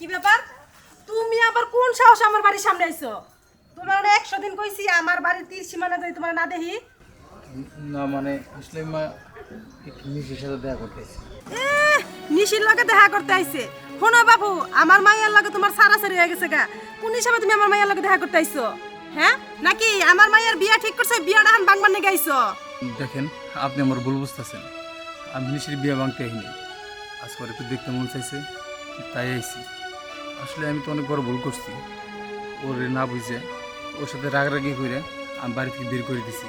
কি ব্যাপার তুমি আবার কোন সাহস আমার বাড়ির সামনে আইছো? তোমার না একশো দিন কইছি আমার বাড়ির তীর সীমানা যদি তোমার না দেখি। না মানে আসলে মা নিজের সাথে দেখা করতেছি এহ, নিশির লগে দেখা করতে আইছে। শোনো বাবু আমার মাইয়ার লগে তোমার সারাসারি হয়ে গেছে গা। কোন হিসাবে তুমি আমার মাইয়ার লগে দেখা করতে আইছো? হ্যাঁ? নাকি আমার মাইয়ার বিয়া ঠিক করছে বিয়াটা হান বাংবার নিয়ে আইছো? দেখেন আপনি আমার ভুল বুঝতেছেন। আমি নিশ্চয়ই বিয়ে ভাঙতে আহিনি আজকে একটু দেখতে মন চাইছে তাই আইছি। আসলে আমি তো অনেক বড় ভুল করছি। ওর না বুঝে, ওর সাথে রাগারাগি করে আমি বাড়ি থেকে বের করে দিছি।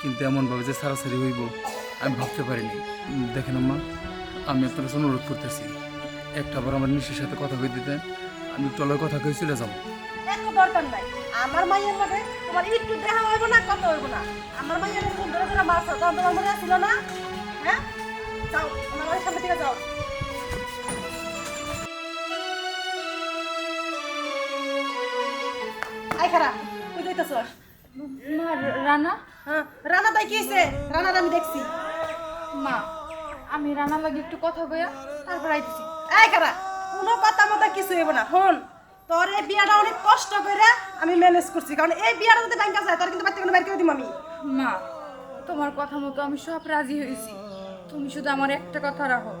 কিন্তু এমনভাবে যে সারাসারি হইব, আমি ভাবতে পারিনি। দেখেন আম্মা, আমি আপনার কাছে অনুরোধ করতেছি, একটা বার আমার নিশ্চের সাথে কথা কই দিতেন আমি টলের কথা কই চলে যাব। আমার মাইয়ের লগে তোমার একটু দেখা হইব না, কথা হইব না। আমার মাইয়ের কোন ধরে ধরে তখন তোমার মনে ছিল না? হ্যাঁ? যাও, আমার সামনে থেকে যাও। আই খারা কই যাইতাছস মা রানা? হ্যাঁ রানা তাই কি হইছে? রানা আমি দেখছি। মা আমি রানার লাগে একটু কথা কইয়া তারপর আইতেছি। এই খারা কোনো কথা মতো কিছু হইব না। হন তোর এই বিয়াটা অনেক কষ্ট করে আমি ম্যানেজ করছি। কারণ এই বিয়াটা যদি ব্যাংকে যায় তোর কিন্তু বাড়িতে কোনো বাইর করে দিম আমি। মা তোমার কথা মতো আমি সব রাজি হয়েছি। তুমি শুধু আমার একটা কথা রাখো।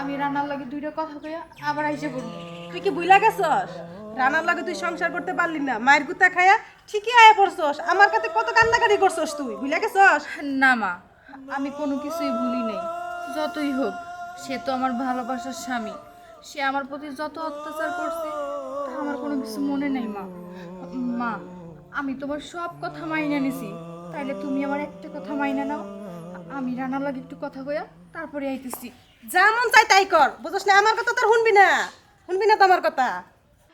আমি রান্নার লাগে দুইটা কথা কইয়া আবার আইসে বলব। তুই কি বুইলা গেছস? রানার লাগে তুই সংসার করতে পারলি না মায়ের গুতা খায়া ঠিকই আয়া পড়ছস আমার কাছে কত কান্নাকাটি করছস তুই বুইলা গেছস? না মা আমি কোনো কিছুই ভুলি নেই যতই হোক সে তো আমার ভালোবাসার স্বামী সে আমার প্রতি যত অত্যাচার করছে তা আমার কোনো কিছু মনে নেই মা। মা আমি তোমার সব কথা মাইনা নিছি তাইলে তুমি আমার একটা কথা মাইনা নাও আমি রানার লাগে একটু কথা কইয়া তারপরে আইতেছি। যা মন চাই তাই কর বুঝছ না আমার কথা তোর শুনবি না শুনবি না তো আমার কথা।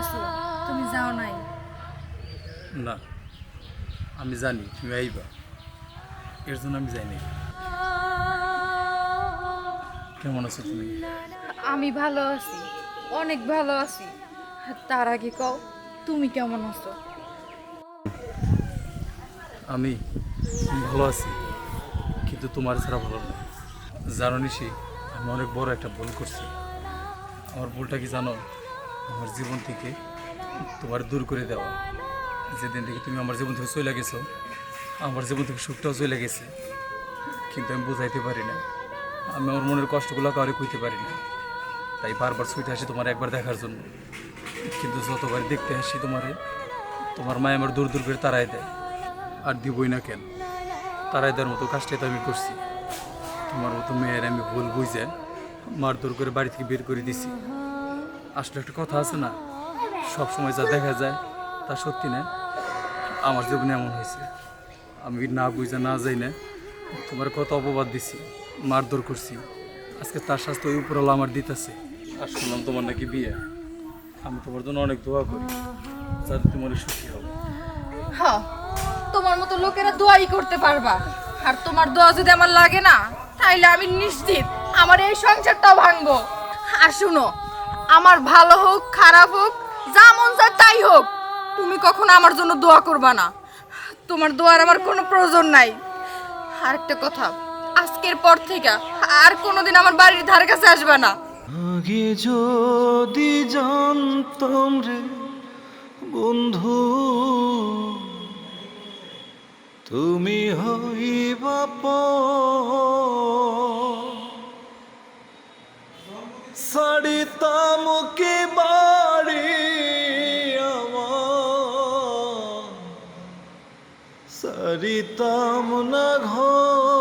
আছো তুমি যাও নাই। না আমি জানি তুমি আইবা। এর জন্য আমি যাইনি কেমন আছো তুমি? আমি ভালো আছি অনেক ভালো আছি। তার আগে কও তুমি কেমন আছো? আমি ভালো আছি কিন্তু তোমার ছাড়া ভালো না। জানো নিশি আমি অনেক বড় একটা ভুল করছি। আমার ভুলটা কি জানো? আমার জীবন থেকে তোমার দূর করে দেওয়া যেদিন থেকে তুমি আমার জীবন থেকে চলে গেছো, আমার জীবন থেকে সুখটাও চলে গেছে। কিন্তু আমি বোঝাইতে পারি না। আমি আমার মনের কষ্টগুলো কাউরে কইতে পারি না। তাই বারবার ছুটে আসি তোমার একবার দেখার জন্য। কিন্তু যতবার দেখতে আসি তোমারে, তোমার মায় আমার দূর দূর করে তাড়াই দেয়। আর দিবই না কেন? তারাই দেওয়ার মতো কাজটাই তো আমি করছি। তোমার মতো মেয়ের আমি ভুল বুঝে মার মারধর করে বাড়ি থেকে বের করে দিছি। আসলে একটা কথা আছে না? সব সময় যা দেখা যায়, তা সত্যি না? আমার জীবনে এমন হয়েছে। আমি না বুঝে, না যাই না তোমার কত অপবাদ দিছি, মারধর করছি। আজকে তার শাস্তি ওই উপরওয়ালা আমার দিতেছে। আর শুনলাম তোমার নাকি বিয়ে। আমি তোমার জন্য অনেক দোয়া করি, যাতে তোমার সুখী হবে তোমার মতো লোকেরা দোয়াই করতে পারবা। আর তোমার দোয়া যদি আমার লাগে না, তাইলে আমি নিশ্চিত আমার এই সংসারটাও ভাঙবো। আর শুনো আমার ভালো হোক, খারাপ হোক, যা মন চায় তাই হোক। তুমি কখনো আমার জন্য দোয়া করবা না। তোমার দোয়ার আমার কোনো প্রয়োজন নাই। আরেকটা কথা, আজকের পর থেকে আর কোনোদিন আমার বাড়ির ধারে কাছে আসবে না। আগে যদি জানতাম রে বন্ধু, তুমি হইবা সাড়িতাম সারিতাম না ঘর।